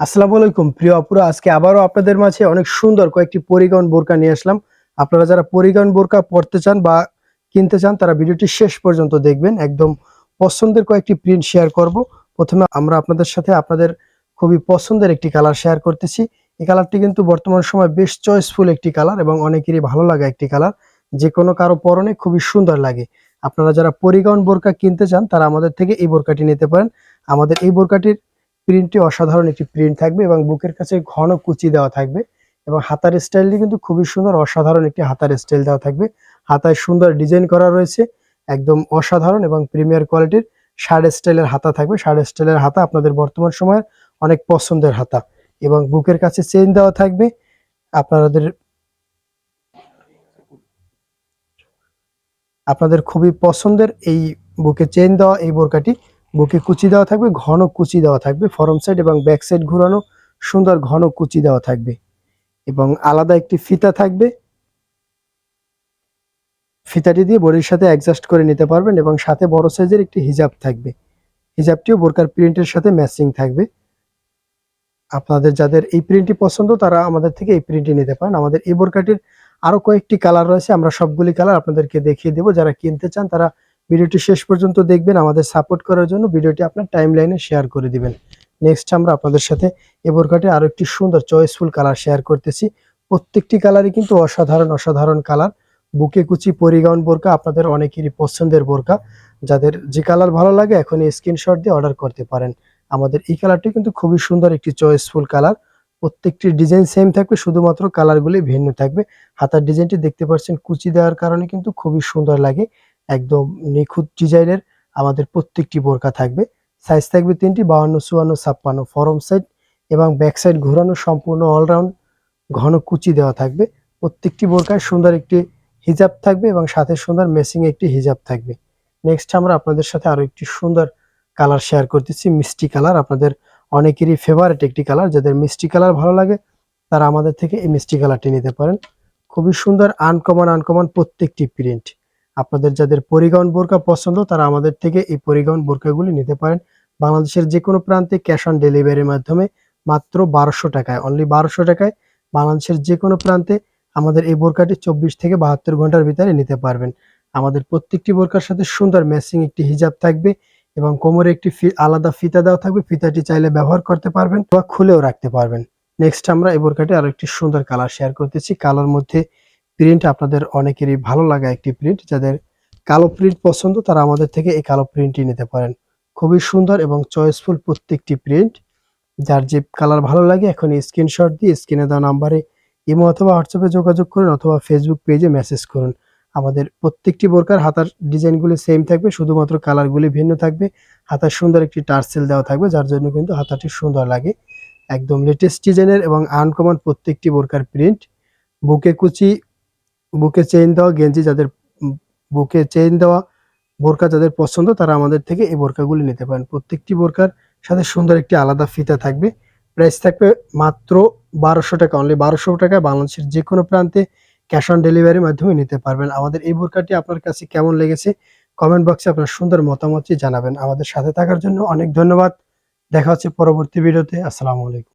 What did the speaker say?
আসসালামু আলাইকুম। প্রিয় আপুরা, আজকে আবারও আপনাদের মাঝে অনেক সুন্দর কয়েকটি পরিগণ বোরকা নিয়ে আসলাম। আপনারা যারা পরিগণ বোরকা পড়তে চান বা কিনতে চান, তারা ভিডিওটি শেষ পর্যন্ত দেখবেন। একদম পছন্দের কয়েকটি প্রিন্ট শেয়ার করব। প্রথমে আমরা আপনাদের সাথে আপনাদের খুবই পছন্দের একটি কালার শেয়ার করতেছি। এই কালারটি কিন্তু বর্তমান সময় বেশ চয়েসফুল একটি কালার এবং অনেকেরই ভালো লাগা একটি কালার যে কোনো কারও পরনে খুবই সুন্দর লাগে। আপনারা যারা পরিগণ বোরকা কিনতে চান, তারা আমাদের থেকে এই বোরকাটি নিতে পারেন। আমাদের এই বোরকাটির প্রিন্টটি অসাধারণ একটি প্রিন্ট থাকবে এবং বুকের কাছে ঘন কুচি দেওয়া থাকবে এবং হাতার স্টাইলটি কিন্তু খুবই সুন্দর, অসাধারণ একটি হাতার স্টাইল দেওয়া থাকবে। হাতায় সুন্দর ডিজাইন করা রয়েছে, একদম অসাধারণ এবং প্রিমিয়ার কোয়ালিটির শার্ট স্টাইলের হাতা থাকবে। শার্ট স্টাইলের হাতা আপনাদের বর্তমান সময়ের অনেক পছন্দের হাতা এবং বুকের কাছে চেইন দেওয়া থাকবে। আপনাদের আপনাদের খুবই পছন্দের এই বুকে চেইন দেওয়া এই বোরকাটি। বুকে কুচি দেওয়া থাকবে, ঘন কুচি দেওয়া থাকবে, ফরম সাইড এবং ব্যাক সাইড ঘোরানো, সুন্দর ঘন কুচি দেওয়া থাকবে। এবং আলাদা একটি ফিতা থাকবে। ফিতাটি দিয়ে বডির সাথে অ্যাডজাস্ট করে নিতে পারবেন এবং সাথে বড় সাইজের একটি হিজাব থাকবে। হিজাবটিও বোরকার প্রিন্টের সাথে ম্যাচিং থাকবে। আপনাদের যাদের এই প্রিন্টটি পছন্দ, তারা আমাদের থেকে এই প্রিন্টটি নিতে পারেন। আমাদের এই বোরকাটির আরও কয়েকটি কালার রয়েছে, আমরা সবগুলি কালার আপনাদেরকে দেখিয়ে দেবো। যারা কিনতে চান, তারা ভিডিওটি শেষ পর্যন্ত দেখবেন, আমাদের সাপোর্ট করার জন্য ভিডিওটি আপনার টাইম লাইনে শেয়ার করে দিবেন। নেক্সট আমরা আপনাদের সাথে এই বোরকাটি আরও একটি সুন্দর চয়েসফুল কালার শেয়ার করতেছি। প্রত্যেকটি কালারই কিন্তু অসাধারণ অসাধারণ কালার বুকে কুচি, পরিগাউন বোরকা, আপনাদের অনেকেরই পছন্দের বোরকা। যাদের যে কালার ভালো লাগে এখন স্ক্রিনশট দিয়ে অর্ডার করতে পারেন। আমাদের এই কালারটি কিন্তু খুবই সুন্দর একটি চয়েসফুল কালার প্রত্যেকটি ডিজাইন সেম থাকবে, শুধুমাত্র কালারগুলি ভিন্ন থাকবে। হাতার ডিজাইনটি দেখতে পাচ্ছেন, কুচি দেওয়ার কারণে কিন্তু খুবই সুন্দর লাগে। একদম নিখুঁত ডিজাইনের আমাদের প্রত্যেকটি বোরকা থাকবে। সাইজ থাকবে তিনটি, বাউন্ন, চুয়ান্ন, ছাপ্পান্ন ফরম সাইড এবং ব্যাক সাইড ঘোরানো সম্পূর্ণ অলরাউন্ড ঘন কুচি দেওয়া থাকবে। প্রত্যেকটি বোরকায় সুন্দর একটি হিজাব থাকবে এবং সাথে সুন্দর মেসিং একটি হিজাব থাকবে। নেক্সট আমরা আপনাদের সাথে আরও একটি সুন্দর কালার শেয়ার করতেছি, মিষ্টি কালার আপনাদের অনেকেরই ফেভারিট একটি কালার যাদের মিষ্টি কালার ভালো লাগে, তারা আমাদের থেকে এই মিষ্টি কালারটি নিতে পারেন। খুবই সুন্দর আনকমন আনকমন প্রত্যেকটি প্রিন্ট আপনাদের যাদের পরিগণ বোরকা পছন্দ, তারা আমাদের থেকে এই পরিগণ বোরকাগুলি নিতে পারেন। বাংলাদেশের যে কোনো প্রান্তে ক্যাশ অন ডেলিভারির মাধ্যমে মাত্র বারোশো টাকায় অনলি বারোশো টাকায় বাংলাদেশের যে কোনো প্রান্তে আমাদের এই বোরকাটি চব্বিশ থেকে বাহাত্তর ঘণ্টার ভিতরে নিতে পারবেন। আমাদের প্রত্যেকটি বোরকার সাথে সুন্দর ম্যাচিং একটি হিজাব থাকবে এবং কোমরে একটি আলাদা ফিতা দেওয়া থাকবে। ফিতাটি চাইলে ব্যবহার করতে পারবেন বা খুলেও রাখতে পারবেন। নেক্সট আমরা এই বোরকাটি আরও একটি সুন্দর কালার শেয়ার করতেছি। কালোর মধ্যে প্রিন্ট আপনাদের অনেকেরই ভালো লাগা একটি প্রিন্ট যাদের কালো প্রিন্ট পছন্দ, তারা আমাদের থেকে এই কালো প্রিন্টটি নিতে পারেন। খুবই সুন্দর এবং চয়েসফুল প্রত্যেকটি প্রিন্ট যার যে কালার ভালো লাগে এখন স্ক্রিনশট দিয়ে স্ক্রিনে দেওয়া নাম্বারে ইমো অথবা হোয়াটসঅ্যাপে যোগাযোগ করুন অথবা ফেসবুক পেজে মেসেজ করুন। আমাদের প্রত্যেকটি বোরকার হাতার ডিজাইনগুলি সেম থাকবে, শুধুমাত্র কালারগুলি ভিন্ন থাকবে। হাতার সুন্দর একটি টার্সেল দেওয়া থাকবে, যার জন্য কিন্তু হাতাটি সুন্দর লাগে। একদম লেটেস্ট ডিজাইনের এবং আনকমন প্রত্যেকটি বোরকার প্রিন্ট বুকে কুচি বুকে চেইন দেওয়া, গেঞ্জি যাদের বুকে চেইন দেওয়া, বোরকা যাদের পছন্দ, তারা আমাদের থেকে এই বোরকাগুলি নিতে পারেন। প্রত্যেকটি বোরকার সাথে সুন্দর একটি আলাদা ফিতা থাকবে। প্রাইস থাকবে মাত্র বারোশো টাকা অনলি বারোশো টাকায় বাংলাদেশের যে কোনো প্রান্তে ক্যাশ অন ডেলিভারির মাধ্যমে নিতে পারবেন। আমাদের এই বোরকাটি আপনার কাছে কেমন লেগেছে? কমেন্ট বক্সে আপনার সুন্দর মতামতটি জানাবেন। আমাদের সাথে থাকার জন্য অনেক ধন্যবাদ। দেখা হচ্ছে পরবর্তী ভিডিওতে। আসসালামু আলাইকুম।